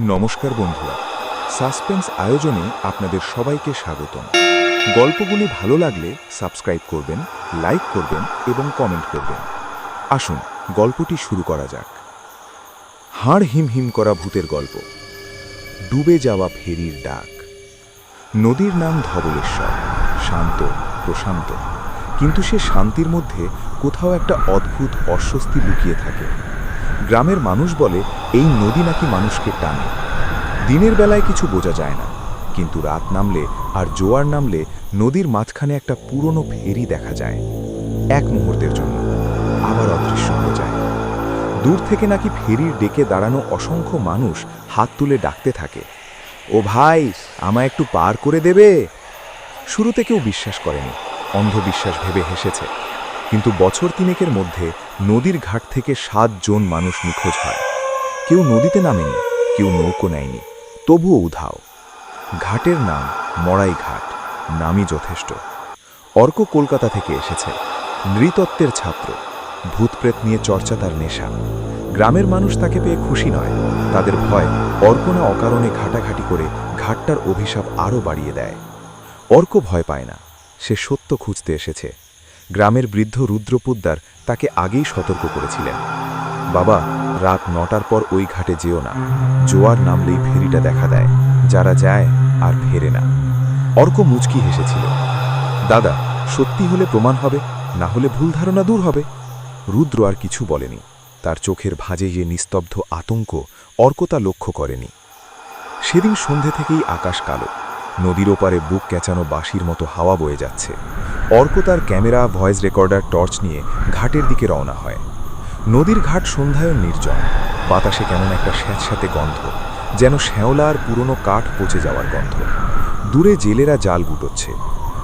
নমস্কার বন্ধুরা। সাসপেন্স আয়োজনে আপনাদের সবাইকে স্বাগতম। গল্পগুলি ভালো লাগলে সাবস্ক্রাইব করবেন, লাইক করবেন এবং কমেন্ট করবেন। আসুন, গল্পটি শুরু করা যাক। হাড় হিম হিম করা ভূতের গল্প। ডুবে যাওয়া ফেরির ডাক। নদীর নাম ধবলেশ্বর। শান্ত, প্রশান্ত। কিন্তু সে শান্তির মধ্যে কোথাও একটা অদ্ভুত অস্বস্তি লুকিয়ে থাকে। গ্রামের মানুষ বলে, এই নদী নাকি মানুষকে টানে। দিনের বেলায় কিছু বোঝা যায় না, কিন্তু রাত নামলে আর জোয়ার নামলে নদীর মাঝখানে একটা পুরনো ফেরি দেখা যায়, এক মুহূর্তের জন্য, আবার অদৃশ্য হয়ে যায়। দূর থেকে নাকি ফেরির ডেকে দাঁড়ানো অসংখ্য মানুষ হাত তুলে ডাকতে থাকে, ও ভাই, আমায় একটু পার করে দেবে? শুরুতে কেউ বিশ্বাস করেনি, অন্ধবিশ্বাস ভেবে হেসেছে, কিন্তু বছর তিনেকের মধ্যে নদীর ঘাট থেকে সাতজন মানুষ নিখোঁজ হয়। কেউ নদীতে নামেনি, কেউ নৌকো নেয়নি, তবুও উধাও। ঘাটের নাম মড়াই ঘাট, নামই যথেষ্ট। অর্ক কলকাতা থেকে এসেছে, নৃতত্ত্বের ছাত্র ভূতপ্রেত নিয়ে চর্চা তার নেশা। গ্রামের মানুষ তাকে পেয়ে খুশি নয়, তাদের ভয় অর্ক না অকারণে ঘাটাঘাটি করে ঘাটটার অভিশাপ আরও বাড়িয়ে দেয়। অর্ক ভয় পায় না, সে সত্য খুঁজতে এসেছে। গ্রামের বৃদ্ধ রুদ্রপুদ্দার তাকে আগেই সতর্ক করেছিলেন। বাবা, রাত নটার পর ওই ঘাটে যেও না। জোয়ার নামলেই ফেরিটা দেখা দেয়। যারা যায় আর ফেরে না। অর্ক মুচকি হেসেছিল। দাদা, সত্যি হলে প্রমাণ হবে, না হলে ভুল ধারণা দূর হবে। রুদ্র আর কিছু বলেনি। তার চোখের ভাঁজে যে নিস্তব্ধ আতঙ্ক অর্ক তা লক্ষ্য করেনি। সেদিন সন্ধে থেকেই আকাশ কালো। নদীর ওপারে বুক ক্যাচানো বাঁশির মতো হাওয়া বয়ে যাচ্ছে। অর্ক তার ক্যামেরা, ভয়েস রেকর্ডার, টর্চ নিয়ে ঘাটের দিকে রওনা হয়। নদীর ঘাট সন্ধ্যায়ন নির্জন। বাতাসে কেমন একটা স্যাঁতস্যাঁতে গন্ধ, যেন শ্যাওলা আর পুরনো কাঠ পচে যাওয়ার গন্ধ। দূরে জেলেরা জাল গুটোচ্ছে।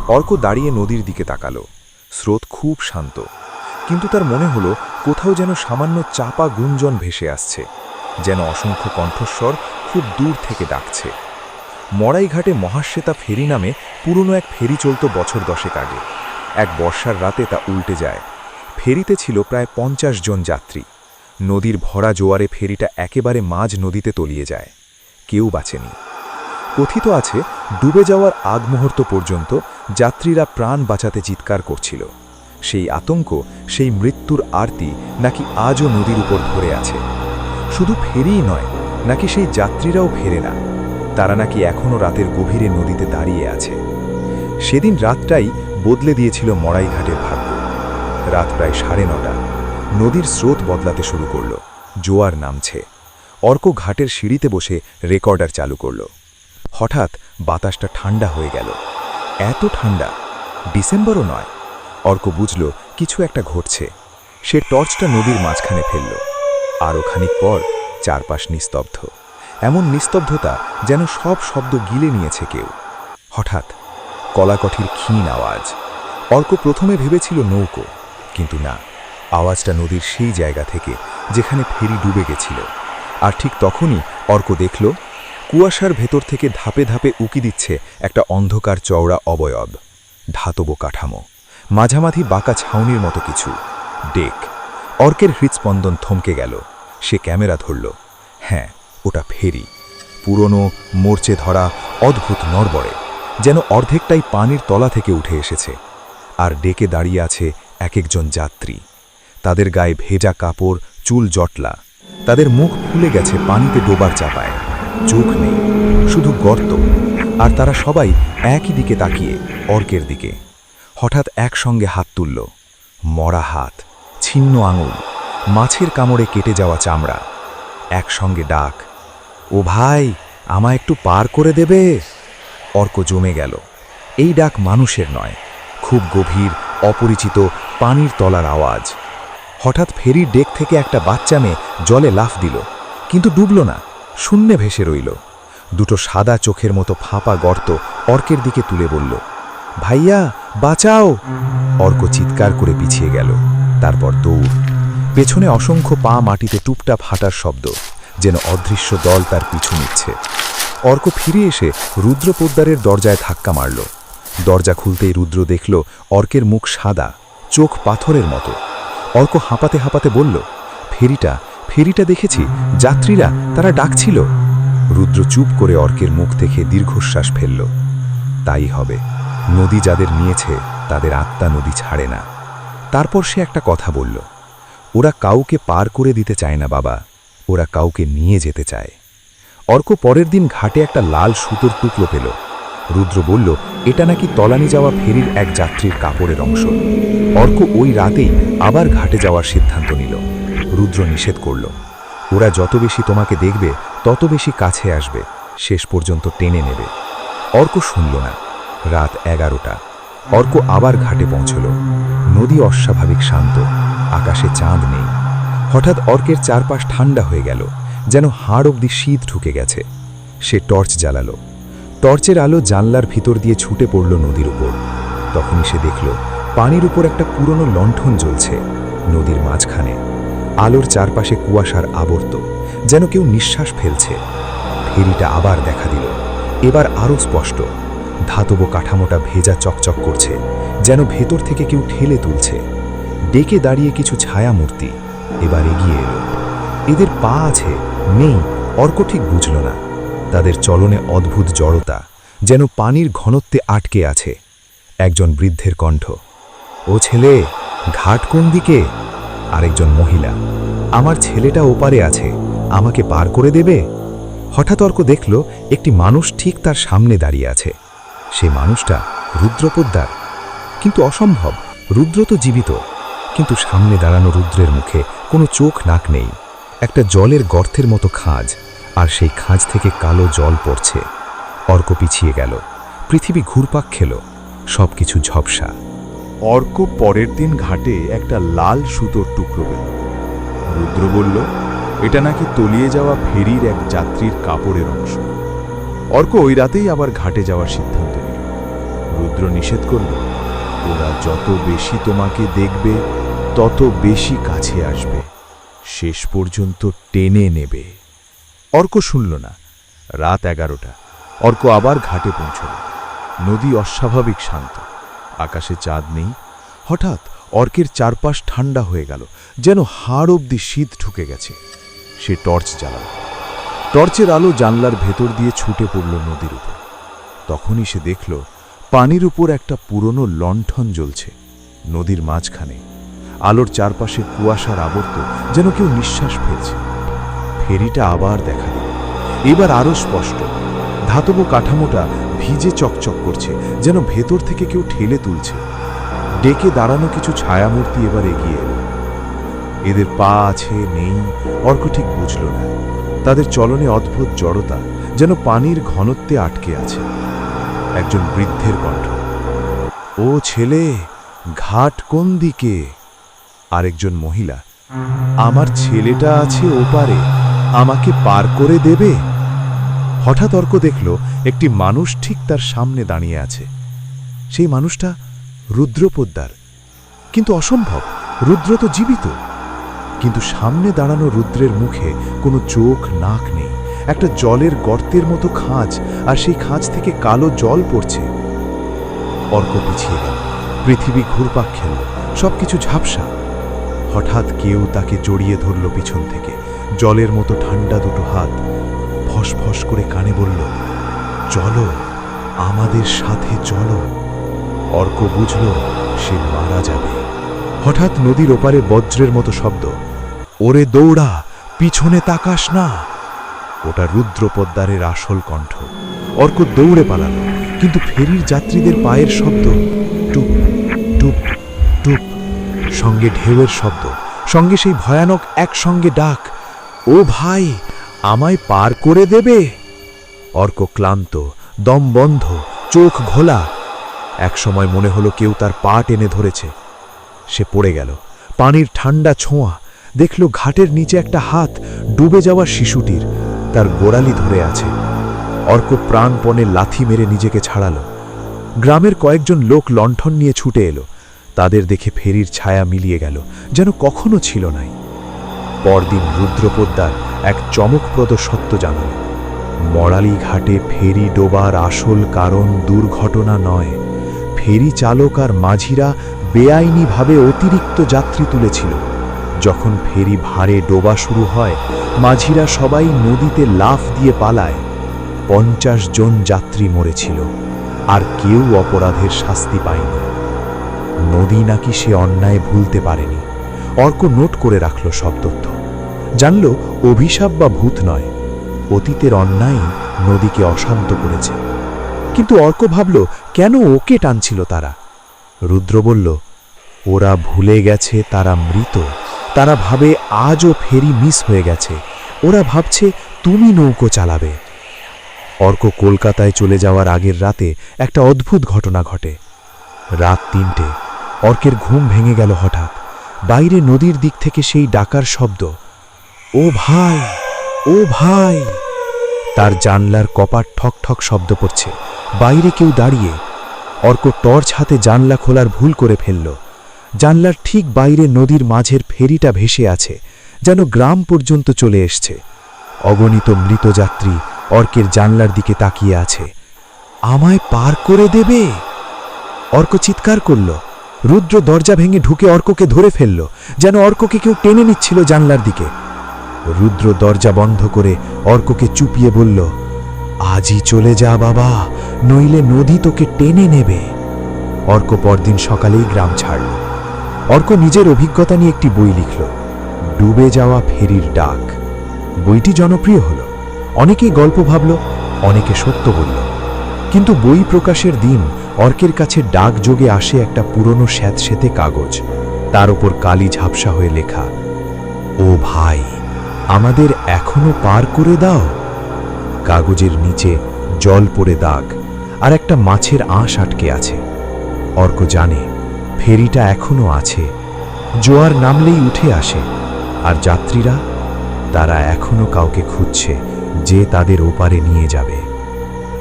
অর্ক দাঁড়িয়ে নদীর দিকে তাকালো। স্রোত খুব শান্ত। কিন্তু তার মনে হলো, কোথাও যেন সামান্য চাপা গুঞ্জন ভেসে আসছে, যেন অসংখ্য কণ্ঠস্বর খুব দূর থেকে ডাকছে। মড়াইঘাটে মহাশ্বেতা ফেরি নামে পুরনো এক ফেরি চলত বছর দশেক আগে। এক বর্ষার রাতে তা উল্টে যায়। ফেরিতে ছিল প্রায় পঞ্চাশ জন যাত্রী। নদীর ভরা জোয়ারে ফেরিটা একেবারে মাঝ নদীতে তলিয়ে যায়। কেউ বাঁচেনি। কথিত আছে, ডুবে যাওয়ার আগ মুহূর্ত পর্যন্ত যাত্রীরা প্রাণ বাঁচাতে চিৎকার করছিল। সেই আতঙ্ক, সেই মৃত্যুর আরতি নাকি আজও নদীর উপর ধরে আছে। শুধু ফেরিই নয়, নাকি সেই যাত্রীরাও ফেরে না। তারা নাকি এখনও রাতের গভীরে নদীতে দাঁড়িয়ে আছে। সেদিন রাতটাই বদলে দিয়েছিল মড়াইঘাটের ভাগ্য। রাত প্রায় সাড়ে নটা। নদীর স্রোত বদলাতে শুরু করল। জোয়ার নামছে। অর্ক ঘাটের সিঁড়িতে বসে রেকর্ডার চালু করল। হঠাৎ বাতাসটা ঠান্ডা হয়ে গেল। এত ঠান্ডা? ডিসেম্বরও নয়। অর্ক বুঝল কিছু একটা ঘটছে। সে টর্চটা নদীর মাঝখানে ফেলল। আরও খানিক পর চারপাশ নিস্তব্ধ। এমন নিস্তব্ধতা যেন সব শব্দ গিলে নিয়েছে কেউ। হঠাৎ কলাকঠির ক্ষীণ আওয়াজ। অর্ক প্রথমে ভেবেছিল নৌকো, কিন্তু না, আওয়াজটা নদীর সেই জায়গা থেকে যেখানে ফেরি ডুবে গেছিল। আর ঠিক তখনই অর্ক দেখল, কুয়াশার ভেতর থেকে ধাপে ধাপে উকি দিচ্ছে একটা অন্ধকার চওড়া অবয়ব, ধাতব কাঠামো, মাঝামাঝি বাঁকা ছাউনির মতো কিছু, ডেক। অর্কের হৃৎস্পন্দন থমকে গেল, সে ক্যামেরা ধরল হ্যাঁ ওটা ফেরি, পুরনো মোর্চে ধরা অদ্ভুত নড়বড়ে, যেন অর্ধেকটাই পানির তলা থেকে উঠে এসেছে, আর ডেকে দাঁড়িয়ে আছে এক একজন যাত্রী। তাদের গায়ে ভেজা কাপড়, চুল জটলা, তাদের মুখ ফুলে গেছে পানিতে ডোবার চাপায়, চোখ নেই, শুধু গর্ত, আর তারা সবাই একই দিকে তাকিয়ে অর্কের দিকে, হঠাৎ একসঙ্গে হাত তুলল, মরা হাত, ছিন্ন আঙুল, মাছের কামড়ে কেটে যাওয়া চামড়া, একসঙ্গে ডাক ও ভাই, আমায় একটু পার করে দেবে? অর্ক জমে গেল। এই ডাক মানুষের নয়, খুব গভীর, অপরিচিত, পানির তলার আওয়াজ। হঠাৎ ফেরির ডেক থেকে একটা বাচ্চা মেয়ে জলে লাফ দিল, কিন্তু ডুবল না, শূন্যে ভেসে রইল। দুটো সাদা চোখের মতো ফাঁপা গর্ত অর্কের দিকে তুলে বলল, ভাইয়া, বাঁচাও! অর্ক চিৎকার করে পিছিয়ে গেল, তারপর দৌড়। পেছনে অসংখ্য পা মাটিতে টুপটা ফাটার শব্দ। যেন অদৃশ্য দল তার পিছু নিচ্ছে। অর্ক ফিরে এসে রুদ্র পোদ্দারের দরজায় ধাক্কা মারল। দরজা খুলতেই রুদ্র দেখল অর্কের মুখ সাদা, চোখ পাথরের মতো। অর্ক হাঁপাতে হাঁপাতে বলল, ফেরিটা ফেরিটা দেখেছি, যাত্রীরা, তারা ডাকছিল। রুদ্র চুপ করে অর্কের মুখ থেকে দীর্ঘশ্বাস ফেলল। তাই হবে। নদী যাদের নিয়েছে, তাদের আত্মা নদী ছাড়ে না। তারপর সে একটা কথা বলল, ওরা কাউকে পার করে দিতে চায় না, বাবা। ওরা কাউকে নিয়ে যেতে চায়। অর্ক পরের দিন ঘাটে একটা লাল সুতোর টুকরো পেল। রুদ্র বলল, এটা নাকি তলানি যাওয়া ফেরির এক যাত্রীর কাপড়ের অংশ। অর্ক ওই রাতেই আবার ঘাটে যাওয়ার সিদ্ধান্ত নিল। রুদ্র নিষেধ করল, ওরা যত বেশি তোমাকে দেখবে, তত বেশি কাছে আসবে, শেষ পর্যন্ত টেনে নেবে। অর্ক শুনল না। রাত এগারোটা। অর্ক আবার ঘাটে পৌঁছল। নদী অস্বাভাবিক শান্ত, আকাশে চাঁদ নেই। হঠাৎ অর্কের চারপাশ ঠান্ডা হয়ে গেল, যেন হাড় অবধি শীত ঢুকে গেছে। সে টর্চ জ্বালালো। টর্চের আলো জানলার ভিতর দিয়ে ছুটে পড়ল নদীর উপর। তখনই সে দেখল, পানির উপর একটা পুরনো লণ্ঠন জ্বলছে নদীর মাঝখানে। আলোর চারপাশে কুয়াশার আবর্ত, যেন কেউ নিঃশ্বাস ফেলছে। ফেরিটা আবার দেখা দিল। এবার আরও স্পষ্ট। ধাতব কাঠামোটা ভেজা চকচক করছে, যেন ভেতর থেকে কেউ ঠেলে তুলছে। ডেকে দাঁড়িয়ে কিছু ছায়ামূর্তি। এবার এগিয়ে এলো। এদের পা আছে, নেই, অর্ক ঠিক বুঝল না। তাদের চলনে অদ্ভুত জড়তা, যেন পানির ঘনত্বে আটকে আছে। একজন বৃদ্ধের কণ্ঠ, ও ছেলে, ঘাট কোন দিকে? আরেকজন মহিলা, আমার ছেলেটা ওপারে আছে, আমাকে পার করে দেবে? হঠাৎ অর্ক দেখল, একটি মানুষ ঠিক তার সামনে দাঁড়িয়ে আছে। সে মানুষটা রুদ্রপোদ্দার কিন্তু অসম্ভব, রুদ্র তো জীবিত। কিন্তু সামনে দাঁড়ানো রুদ্রের মুখে কোনো চোখ নাক নেই। একটা জলের গর্তের মতো খাঁজ, আর সেই খাঁজ থেকে কালো জল পড়ছে। অর্ক পিছিয়ে গেল। পৃথিবী ঘুরপাক খেল। সব কিছু ঝপসা। অর্ক পরের দিন ঘাটে একটা লাল সুতোর টুকরো পেল। রুদ্র বলল, এটা নাকি তলিয়ে যাওয়া ফেরির এক যাত্রীর কাপড়ের অংশ। অর্ক ওই রাতেই আবার ঘাটে যাওয়ার সিদ্ধান্ত নিল। রুদ্র নিষেধ করল, ওরা যত বেশি তোমাকে দেখবে তত বেশি কাছে আসবে। শেষ পর্যন্ত টেনে নেবে। অর্ক শুনল না। রাত এগারোটা। অর্ক আবার ঘাটে পৌঁছল। নদী অস্বাভাবিক শান্ত। আকাশে চাঁদ নেই। হঠাৎ অর্কের চারপাশ ঠান্ডা হয়ে গেল। যেন হাড় অবধি শীত ঢুকে গেছে। সে টর্চ জ্বালাল। টর্চের আলো জানলার ভেতর দিয়ে ছুটে পড়ল নদীর উপর। তখনই সে দেখল, পানির উপর একটা পুরনো লণ্ঠন জ্বলছে। নদীর মাঝখানে। আলোর চারপাশে কুয়াশার আবর্ত যেন কেউ নিঃশ্বাস ফেলছে। ফেরিটা আবার দেখা দিল। এবার আরও স্পষ্ট। ধাতব কাঠামোটা ভিজে চকচক করছে, যেন ভেতর থেকে কেউ ঠেলে তুলছে। ডেকে দাঁড়ানো কিছু ছায়ামূর্তি এবার এগিয়ে এলো। এদের পা আছে, নেই, অর্ক ঠিক বুঝল না। তাদের চলনে অদ্ভুত জড়তা, যেন পানির ঘনত্বে আটকে আছে। একজন বৃদ্ধের কণ্ঠ। ও ছেলে, ঘাট কোন দিকে? আরেকজন মহিলা, আমার ছেলেটা আছে ওপারে, আমাকে পার করে দেবে? হঠাৎ অর্ক দেখল, একটি মানুষ ঠিক তার সামনে দাঁড়িয়ে আছে। সেই মানুষটা রুদ্রপোদ্দার কিন্তু অসম্ভব, রুদ্র তো জীবিত। কিন্তু সামনে দাঁড়ানো রুদ্রের মুখে কোনো চোখ, নাক নেই, একটা জলের গর্তের মতো খাঁজ, আর সেই খাঁজ থেকে কালো জল পড়ছে। অর্ক পিছিয়ে গেল, পৃথিবী ঘুরপাক খেলল, সবকিছু ঝাপসা। হঠাৎ কেউ তাকে জড়িয়ে ধরল পিছন থেকে। জলের মতো ঠান্ডা দুটো হাত ফস ফস করে কানে বলল, চলো, আমাদের সাথে চলো। অর্ক বুঝল সে মারা যাবে। হঠাৎ নদীর ওপারে বজ্রের মতো শব্দ, ওরে দৌড়া, পিছনে তাকাস না। ওটা রুদ্রপদ্মারের আসল কণ্ঠ। অর্ক দৌড়ে পালালো, কিন্তু ফেরির যাত্রীদের পায়ের শব্দ, টুপ টুপ টুপ। সঙ্গে ঢেউয়ের শব্দ, সঙ্গে সেই ভয়ানক একসঙ্গে ডাক, ও ভাই, আমায় পার করে দেবে? অর্ক ক্লান্ত, দম বন্ধ, চোখ ঘোলা। একসময় মনে হলো কেউ তার পা টেনে ধরেছে। সে পড়ে গেল, পানির ঠান্ডা ছোঁয়া, দেখল ঘাটের নিচে একটা হাত ডুবে যাওয়া শিশুটির, তার গোড়ালি ধরে আছে। অর্ক প্রাণপণে লাথি মেরে নিজেকে ছাড়ালো। গ্রামের কয়েকজন লোক লণ্ঠন নিয়ে ছুটে এলো। তাদের দেখে ফেরির ছায়া মিলিয়ে গেল, যেন কখনো ছিল নাই। পরদিন রুদ্রপোদ্দার এক চমকপ্রদ সত্য জানাল। মরালি ঘাটে ফেরি ডোবার আসল কারণ দুর্ঘটনা নয়। ফেরি চালক আর মাঝিরা বেআইনিভাবে অতিরিক্ত যাত্রী তুলেছিল। যখন ফেরি ভারে ডোবা শুরু হয়, মাঝিরা সবাই নদীতে লাফ দিয়ে পালায়। পঞ্চাশ জন যাত্রী মরেছিল, আর কেউ অপরাধের শাস্তি পায়নি। নদী নাকি সে অন্যায় ভুলতে পারেনি। অর্ক নোট করে রাখল সব তথ্য। জানল, অভিশাপ বা ভূত নয়। অতীতের অন্যায় নদীকে অশান্ত করেছে। কিন্তু অর্ক ভাবল, কেন ওকে টানছিল তারা? রুদ্র বলল, ওরা ভুলে গেছে তারা মৃত। তারা ভাবে আজও ফেরি মিস হয়ে গেছে। ওরা ভাবছে, তুমি নৌকো চালাবে। অর্ক কলকাতায় চলে যাওয়ার আগের রাতে একটা অদ্ভুত ঘটনা ঘটে। রাত তিনটে। অর্কের ঘুম ভেঙে গেল হঠাৎ। বাইরে নদীর দিক থেকে সেই ডাকার শব্দ, ও ভাই ও ভাই! তার জানলার কপাট ঠক ঠক শব্দ পড়ছে বাইরে কেউ দাঁড়িয়ে অর্ক টর্চ হাতে জানলা খোলার ভুল করে ফেলল। জানলার ঠিক বাইরে নদীর মাঝের ফেরিটা ভেসে আছে, যেন গ্রাম পর্যন্ত চলে এসছে। অগণিত মৃত যাত্রী অর্কের জানলার দিকে তাকিয়ে আছে। আমায় পার করে দেবে? অর্ক চিৎকার করল। রুদ্র দরজা ভেঙে ঢুকে অর্ককে ধরে ফেলল, যেন অর্ককে কেউ টেনে নিচ্ছিল জানলার দিকে। রুদ্র দরজা বন্ধ করে অর্ককে চুপিয়ে বলল, আজই চলে যা বাবা, নইলে নদী তোকে টেনে নেবে। অর্ক পরদিন সকালেই গ্রাম ছাড়ল। অর্ক নিজের অভিজ্ঞতা নিয়ে একটি বই লিখল, ডুবে যাওয়া ফেরির ডাক। বইটি জনপ্রিয় হল। অনেকেই গল্প ভাবল, অনেকে সত্য বলল। কিন্তু বই প্রকাশের দিন অর্কের কাছে ডাক যোগে আসে একটা পুরনো স্যাঁতসেতে কাগজ। তার ওপর কালি ঝাপসা হয়ে লেখা, ও ভাই, আমাদের এখনও পার করে দাও? কাগজের নিচে জল পড়ে দাগ আর একটা মাছের আঁশ আটকে আছে। অর্ক জানে, ফেরিটা এখনও আছে। জোয়ার নামলেই উঠে আসে আর যাত্রীরা, তারা এখনও কাউকে খুঁজছে যে তাদের ওপারে নিয়ে যাবে।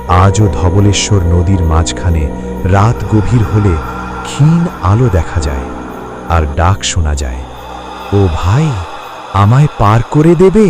আজও ধবলেশ্বর নদীর মাঝখানে রাত গভীর হলে ক্ষীণ আলো দেখা যায় আর ডাক শোনা যায়। ও ভাই, আমায় পার করে দেবে?